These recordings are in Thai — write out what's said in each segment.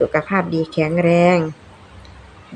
สุขภาพดีแข็งแรง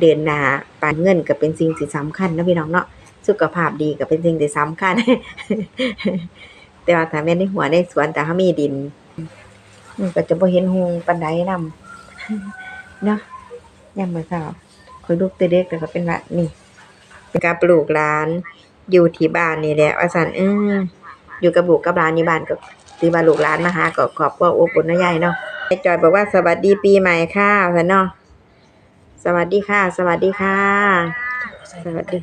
เดินหน้าปานเงินก็เป็นสิ่งที่สำคัญนะพี่น้องเนาะสุขภาพดีก็เป็นสิ่งที่สำคัญ แต่ว่าถ้าแม่ในหัวในสวนแต่ถ้ามีดินมันก็จะบ่เห็นหงปานใดนำเนาะยามมื้อเช้าคอยลูกแต่เด็กแล้วก็เป็นว่านี่ เป็นการปลูกหลาน อยู่ที่บ้านนี่แหละว่าซั่นเอออยู่กับลูกกับหลานอยู่บ้านก็ถือว่าลูกหลานมาหาก็ขอบครัวอบอุ่นเนาะยายเนาะ จอยบอกว่าสวัสดีปีใหม่ค่ะซั่นเนาะสวัสดีค่ะ สวัสดีค่ะ สวัสดี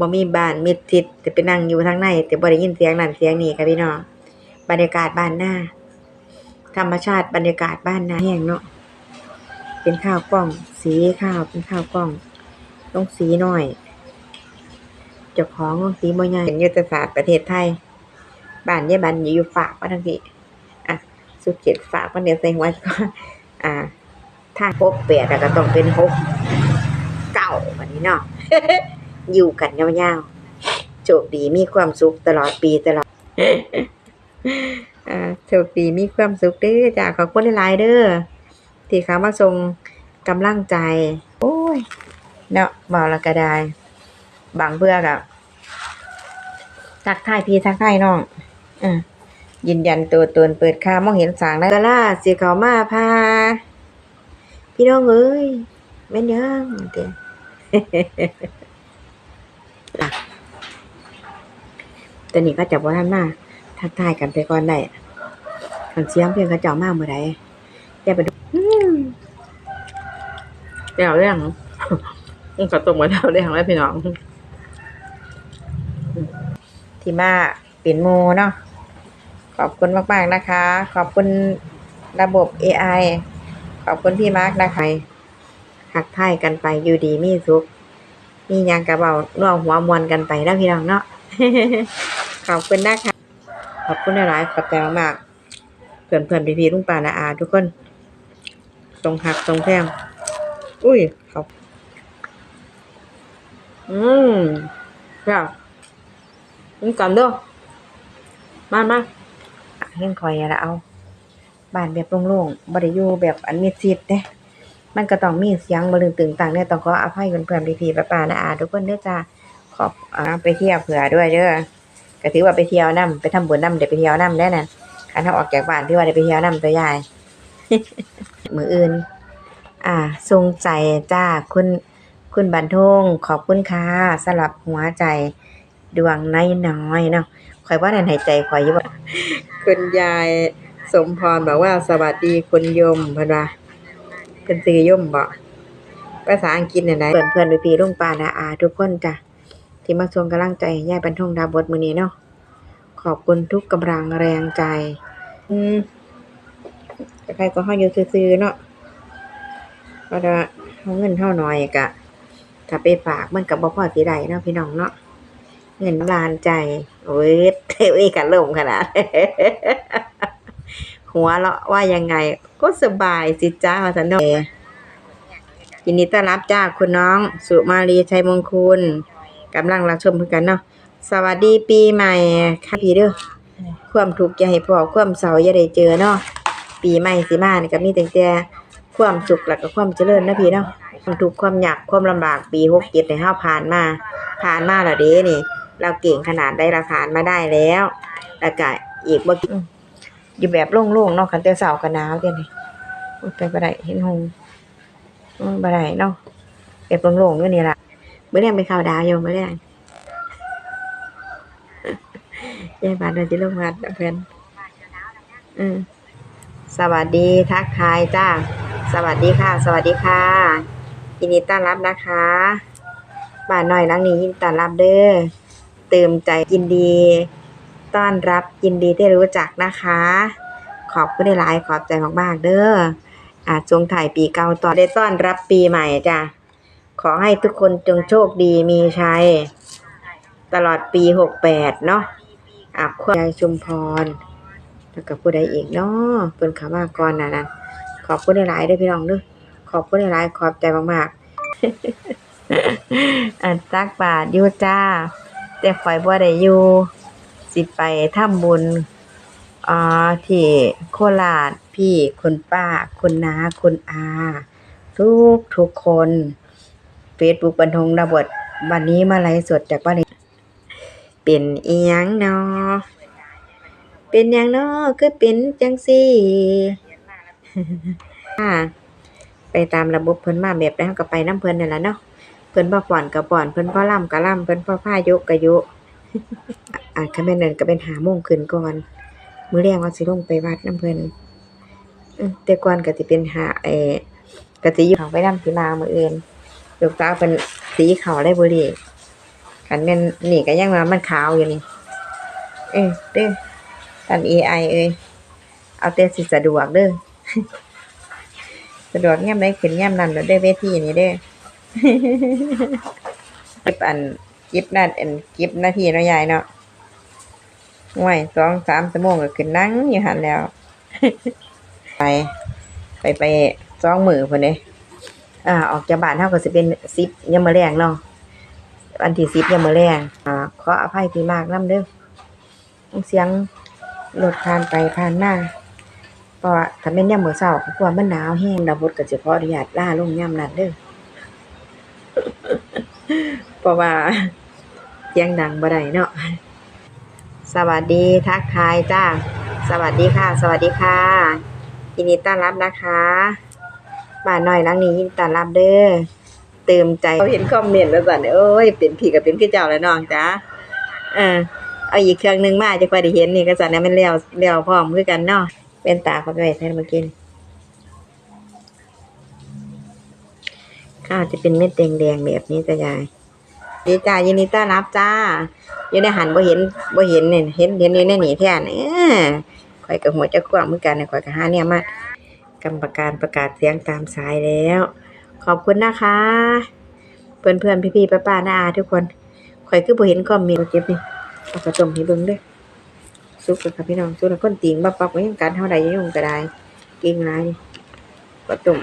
บ่มีบ้านมีทิศแต่ไปนั่งอยู่ทางในแต่บ่ได้ยินเสียงนั่นเสียงนี้ค่ะพี่น้องบรรยากาศบ้านหน้า ธรรมชาติบรรยากาศบ้านนาแห้งเนาะเป็นข้าวกล้อง สีข้าวเป็นข้าวกล้องต้องสีหน่อยเจ้าของต้องสีบ่ใหญ่เป็นยุทธศาสตร์ประเทศไทย บ้านยายบันอยู่ฝากมาทั้งทีอะสุดเขียดฝากมันเดี๋ยวใส่หัวก็อ่า ถ้าพบแปดอะก็ต้องเป็นพบเก่าแบบนี้เนาะอยู่กันยาวๆโชคดีมีความสุขตลอดปีตลอดโชคดีมีความสุขเด้อจ้าขอบคุณหลายๆเด้อที่เขามาส่งกำลังใจ โอ้ย เนาะเบาและก็ได้บางเพื่อกับทักทายพี่ทักทายน้อง อ่ายืนยันตัวตนเปิดค่ามองเห็นสางแล้วก็ล่าสิเขามาพา พี่น้องเอ้ยแม่นยังเด้ออะแต่นี่ก็จะบ่ทันมาทักทายกันไปก่อนได้ขันเสียงเพียงเขาเจ้ามาเมื่อใดอย่าไปดูอืมเดี๋ยวเรื่องมันก็ตรงมาเท่าเรื่องแล้วพี่น้อง ที่มาเป็นโมเนาะ ขอบคุณมากๆนะคะ ขอบคุณระบบ AI ขอบคุณพี่มาร์กนะคะหักทายกันไปอยู่ดีมีสุขมียังกระเบาน่วงหัวมวนกันไปนะพี่น้องเนาะขอบคุณนะคะขอบคุณหลายๆขอบใจมากๆเพื่อนเพื่อนพี่พี่ลุงป่านาอาทุกคนตรงหักตรงแพงอุ้ยขอบอืมค่ะนี่กันเด้อมามา เห็นคอยละเอาบ้านแบบโล่งๆบ่ได้อยู่แบบอันมีซิดเด้มันก็ต้องมีเสียงบ่ลึงตึงตังเนี่ยต้องขออภัยเพื่อนๆพี่ๆป้าๆนาอาทุกคนเด้อจ้าขอบอ่าไปเที่ยวเผื่อด้วยเด้อก็ถือว่าไปเที่ยวนํไปทำบุญนํได้ไปเที่ยวนํได้นั่นคันเฮาออกจากบ้านถือว่าได้ไปเที่ยวนํตัวยายมืออื่น อ่าทรงใจจ้าคุณคุณบันทงขอบคุณค่ะสำหรับหัวใจดวงน้อยๆเนาะ ข่อยว่านั่นให้ใจข่อยอยู่ว่าคุณยายสมพรบอกว่าสวัสดีคุณโยมเพิ่นว่าเพิ่นซื้อโยมบ่ภาษาอังกฤษนั่นแหละเพื่อนๆพี่ๆลุงป้านาอา ทุกคนจ้ะที่มาชมกำลังใจให้ยายบรรทงดาวบทมือนี้เนาะขอบคุณทุกกำลังแรงใจ อืมแต่ใครก็ห้อยอยู่ซื่อๆเนาะเพราะว่าเฮาเงินเท่าน้อยกะถ้าไปฝากมันกับบ่พอสิได้เนาะพี่น้องเนาะ เงินลานใจโอ้ยเทวีกันลมขนาด หัวเราะว่ายังไง ก็สบายสิจ้าสันเนาะยินดีต้อนรับจ้าคุณน้อง สุมาลีชัยมงคลกำลังรับชมเพื่อกันเนาะสวัสดีปีใหม่ค่ะพี่เด้อความทุกข์อย่าให้พอความเศร้าอย่าได้เจอเนาะปีใหม่สิมานี่ก็มีแต่แต่ความสุขแล้วก็ความเจริญนะพี่เนาะความทุกข์ความยากความลำบากปี67ในห้าผ่านมา ผ่านมาแล้วเด้นี่ เราเก่งขนาดได้เราผ่านมาได้แล้วแล้วก็อีกบ่กี่อยู่แบบโล่งๆเนาะคันแต่เช้าก็หนาวเด้นี่โอ้ยไปบ่ได้เห็นหงส์โอ้ยบ่ได้เนาะแบบโล่งๆอยู่นี่ล่ะเมื่อแรงไปข่าวดาวอยู่เมื่อแรงยายบานเราจะลงมาเพื่อนอืมสวัสดีทักทายจ้า สวัสดีค่ะ สวัสดีค่ะยินดีต้อนรับนะคะบ้านน้อยหลังนี้ยินดีต้อนรับเด้อ เติมใจยินดี ต้อนรับยินดีที่รู้จักนะคะ ขอบคุณหลายขอบใจมากๆเด้ออาจงถ่ายปีเก่าต่อได้ต้อนรับปีใหม่จ้ะขอให้ทุกคนจงโชคดีมีชัยตลอดปีหกแปดเนาะอาบควายชุมพรแล้วก็ผู้ใดอีกเนาะเพิ่นข้ามาก่อนนะนะขอบคุณหลายๆเด้อพี่น้องเด้อขอบคุณหลายขอบใจมากๆอันตักบาทยู่จ้า แต่ข่อยบ่ได้อยู่สิไปทำบุญอ่าที่โคราชพี่คุณป้า คุณน้าคุณอา ทุกทุกคน Facebook บันทงระบดวันนี้มาไลฟ์สดจากบ้านนี้เป็นเอียงเนาะเป็นหยังเนาะคือเป็นจังซี่ค่ะไปตามระบบเพิ่นมาแบบใดเฮาก็ไปนํเพิ่นนั่นล่ะเนาะ เพิ่นบ่ฟ้อนก็ฟ้อน เพิ่นบ่อล่ำก็ล่ำเพิ่นบ่พายุก็ยุอ่าคันแม่นนั้นก็เป็น5โมงขึ้นก่อน มื้อแลงว่าสิลงไปวัดนํเพิ่นแต่ก่อนก็สิเป็นหาเอก็สิอยู่เขาไปนำสิมามื้ออื่นลูกสาเพิ่นสีขาวได้บ่ดีคันแม่นนี่ก็ยังว่ามันขาวอยู่นี่ เอ้ยเด้อท่าน AI เอ้ยเอาแต่สิสะดวกเด้อสะดวกยามใดขึ้นยามนั้นเด้อเด้เวทีนี่เด้อ เก็บอันเก็บนั่นอันเก็บนาทีเนาะยายเนาะห่วยสองสามชั่วโมงก็ขึ้นนั่งอยู่หันแล้ว ไป ไปไปสองมือพุ่นเด้อ่า ออกจากบ้านเฮาก็สิเป็น10ยามมื้อแลงเนาะวันที่10ยามมื้อแลงอ่าขออภัยพี่มากน้ำเด้อเสียงรถผ่านไปผ่านมาเพราะถ้าแม่นยามมือเช้าเพราะว่ามันหนาวแฮงดาวบดก็สิขออนุญาตล่าลงยามนั้นเด้อ เพราะว่าเสียงดังบ่ได้เนาะสวัสดีทักทายจ้า สวัสดีค่ะ สวัสดีค่ะยินดีต้อนรับนะคะบ้านน้อยหลังนี้ยินดีต้อนรับเด้อเติมใจเขาเห็นคอมเมนต์แล้วสั่นโอ้ยเป็นพี่กับเป็นพี่เจ้าแล้วน้องจ้าเออเอาอีกเครื่องหนึ่งมาจะค่อยได้เห็นนี่ก็สั่นเนี่ยมันแล้วแล้วพร้อมคือกันเนาะเป็นตาเขาไปไว้มื่อกี้นี่ ข้าวจะเป็นเม็ดแดงๆแบบนี้จ้ะยายดีจ้ายินดีต้อนรับจ้าอยู่ในหันบ่เห็นบ่เห็นเนี่ยเห็นเห็นอยู่ในนี่แท้น่ะเออข่อยก็หัวจะกว้างเหมือนกันเนี่ยข่อยก็หาเนี่ยมากรรมการประกาศเสียงตามสายแล้ว ขอบคุณนะคะ เพื่อนเพื่อนพี่พี่ป้าป้าน้าอาทุกคนข่อยคือบ่เห็นคอมเมนต์เก็บนี่เอากระต้มให้เบิ่งด้อสุกแล้วค่ะพี่น้องสุกแล้วคนติงบับปับไว้ยังกันเท่าใดยังก็ได้เก่งหลายนี่กระต้ม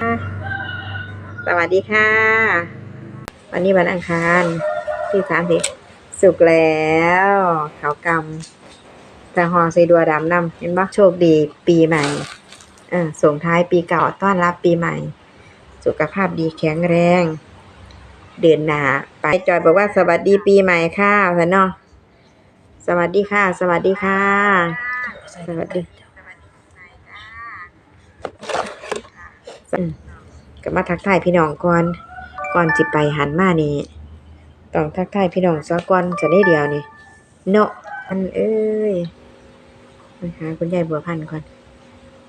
สวัสดีค่ะ วันนี้วันอังคารที่สามสิสุกแล้วขาวกำแต่หอใส่ดัวดำนำเห็นบ่โชคดีปีใหม่เออส่งท้ายปีเก่าต้อนรับปีใหม่ สุขภาพดีแข็งแรง เดินหนาไปจอยบอกว่าสวัสดีปีใหม่ค่ะสันเนาะสวัสดีค่ะ สวัสดีค่ะ สวัสดีอืม ก็มาทักทายพี่น้องก่อนก่อนสิไปหันมานี่ต้องทักทายพี่น้องซะก่อนจะได้เดียวนี่เนาะอันเอ้ยมาหาคุณยายบัวพันธ์ก่อน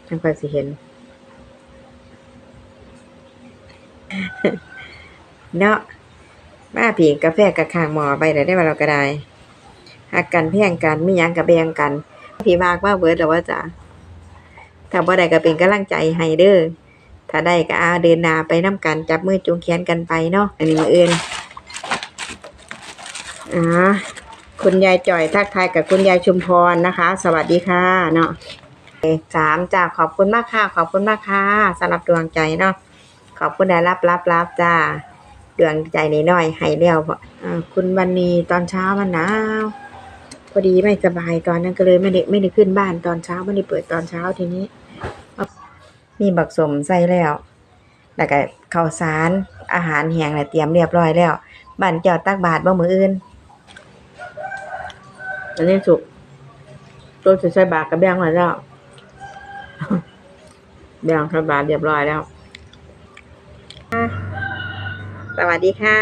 จังค่อยสิเห็นเนาะมาผีกาแฟกับข้างหมอไปได้ได้ว่าเราก็ได้หักกันเพียงกันไม่ยั้งกับแบงกันพี่มากว่าเบิร์ดแล้วว่าจ้ะถ้าบ่ได้ก็เป็นกำลังใจให้เด้อ ถ้าได้ก็อาเดินหน้าไปน้ำกัน จับมือจูงแขนกันไปเนาะอันนี้มืออื่นอ่าคุณยายจ่อยทักทายกับคุณยายชุมพรนะคะ สวัสดีค่ะเนาะสามจ้าขอบคุณมากค่ะขอบคุณมากค่ะสำหรับดวงใจเนาะขอบคุณได้รับรับรับจ้าดวงใจนิดหน่อยให้เลี้ยวพออ่าคุณวันนี้ตอนเช้ามันหนาวพอดีไม่สบายตอนนั้นก็เลยไม่ได้ไม่ได้ขึ้นบ้านตอนเช้าไม่ได้เปิดตอนเช้าทีนี้ มีบักสมใส่แล้ว แล้วก็ข้าวสาร อาหารแห้งแล้วเตรียมเรียบร้อยแล้วบ้านเจ้าตักบาตรบ่มื้ออื่นอันนี้สุกตัวสิใส่บาตรก็แบ่งไว้แล้วแบ่งใส่บาตรเรียบร้อยแล้ว สวัสดีค่ะ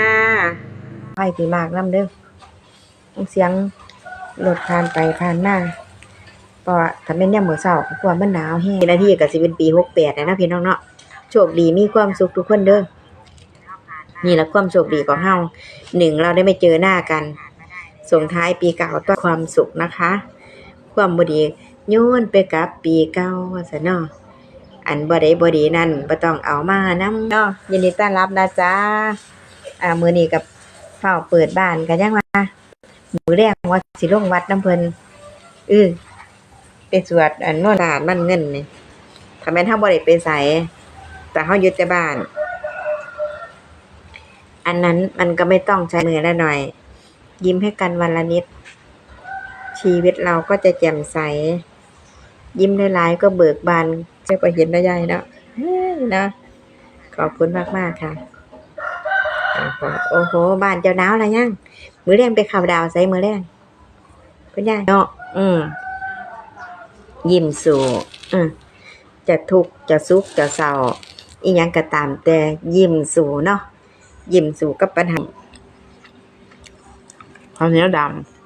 ไฟปีมากน้ำเด้อเสียงรถผ่านไปผ่านมา เพราะถ้าแม่นยามมือเช้าเพราะว่ามันหนาวแฮงนาทีก็สิเป็นปี68แล้วนะพี่น้องเนาะโชคดีมีความสุขทุกคนเด้อนี่แหละความโชคดีของเฮาหนึ่งเราได้ไม่เจอหน้ากัน ส่งท้ายปีเก่าต้อนความสุขนะคะ ความบ่ดีโยนไปกับปีเก่าซะเนาะอันบ่ได้บ่ดีนั่นบ่ต้องเอามานำเนาะยินดีต้อนรับนะจ๊ะอ่ามือนี้กับเฝ้าเปิดบ้านกันยังว่ามือแรกว่าสิลงวัดน้ำเพิ่นเออ ไปสวดอันโนนทานมันเงินนี่ถ้าแม่นเฮาบ่ได้ไปไสแต่เฮาอยู่แต่บ้าน อันนั้นมันก็ไม่ต้องใช้มือละหน่อย ยิ้มให้กันวันละนิด ชีวิตเราก็จะแจ่มใส ยิ้มหลายๆก็เบิกบานเจ้าก็เห็นได้ยายเนาะเฮ้ยนะขอบคุณมากๆค่ะโอ้โห บ้านเจ้าหนาวอะไรยัง มือแรงไปข่าวดาวใส่มือแรงคุณยายเนาะ อืม ยิ้มสู่อืจะทุกข์จะสุขจะเศร้าอีหยังก็ตามแต่ยิ้มสู่เนาะยิ้มสู่กับปัญหาข้ามเหนียวดำ